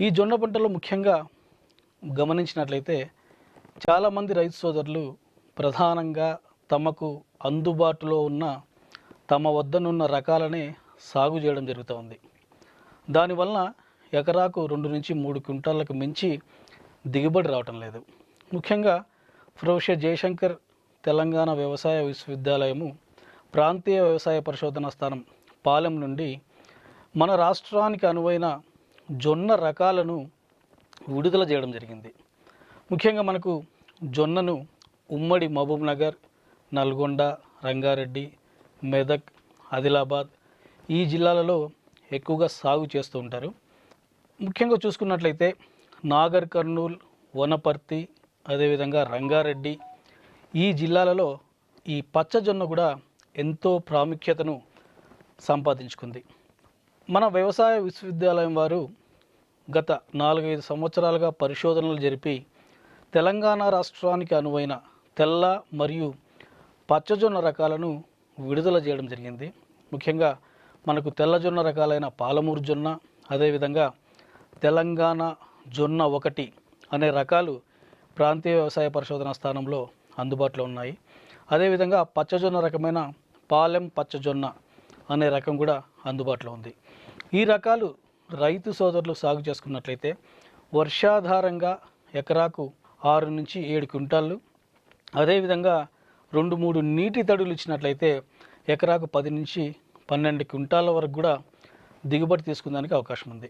ఈ జొన్న పంటలో ముఖ్యంగా గమనించినట్లయితే చాలామంది రైతు సోదరులు ప్రధానంగా తమకు అందుబాటులో ఉన్న తమ వద్దనున్న రకాలనే సాగు చేయడం జరుగుతూ ఉంది. దానివలన ఎకరాకు రెండు నుంచి మూడు క్వింటాలకు మించి దిగుబడి రావటం లేదు. ముఖ్యంగా ప్రొఫెసర్ జయశంకర్ తెలంగాణ వ్యవసాయ విశ్వవిద్యాలయము ప్రాంతీయ వ్యవసాయ పరిశోధన స్థానం పాలెం నుండి మన రాష్ట్రానికి అనువైన జొన్న రకాలను విడుదల చేయడం జరిగింది. ముఖ్యంగా మనకు జొన్నను ఉమ్మడి మహబూబ్ నగర్ నల్గొండ రంగారెడ్డి మెదక్ ఆదిలాబాద్ ఈ జిల్లాలలో ఎక్కువగా సాగు చేస్తూ ఉంటారు. ముఖ్యంగా చూసుకున్నట్లయితే నాగర్ కర్నూల్ వనపర్తి అదేవిధంగా రంగారెడ్డి ఈ జిల్లాలలో ఈ పచ్చజొన్న కూడా ఎంతో ప్రాముఖ్యతను సంపాదించుకుంది. మన వ్యవసాయ విశ్వవిద్యాలయం వారు గత నాలుగైదు సంవత్సరాలుగా పరిశోధనలు జరిపి తెలంగాణ రాష్ట్రానికి అనువైన తెల్ల మరియు పచ్చజొన్న రకాలను విడుదల చేయడం జరిగింది. ముఖ్యంగా మనకు తెల్లజొన్న రకాలైన పాలమూరు జొన్న అదేవిధంగా తెలంగాణ జొన్న ఒకటి అనే రకాలు ప్రాంతీయ వ్యవసాయ పరిశోధన స్థానంలో అందుబాటులో ఉన్నాయి. అదేవిధంగా పచ్చజొన్న రకమైన పాలెం పచ్చజొన్న అనే రకం కూడా అందుబాటులో ఉంది. ఈ రకాలు రైతు సోదరులు సాగు చేసుకున్నట్లయితే వర్షాధారంగా ఎకరాకు ఆరు నుంచి ఏడు క్వింటాళ్ళు అదేవిధంగా రెండు మూడు నీటి తడులు ఇచ్చినట్లయితే ఎకరాకు పది నుంచి పన్నెండు క్వింటాల వరకు కూడా దిగుబడి తీసుకుందానికి అవకాశం ఉంది.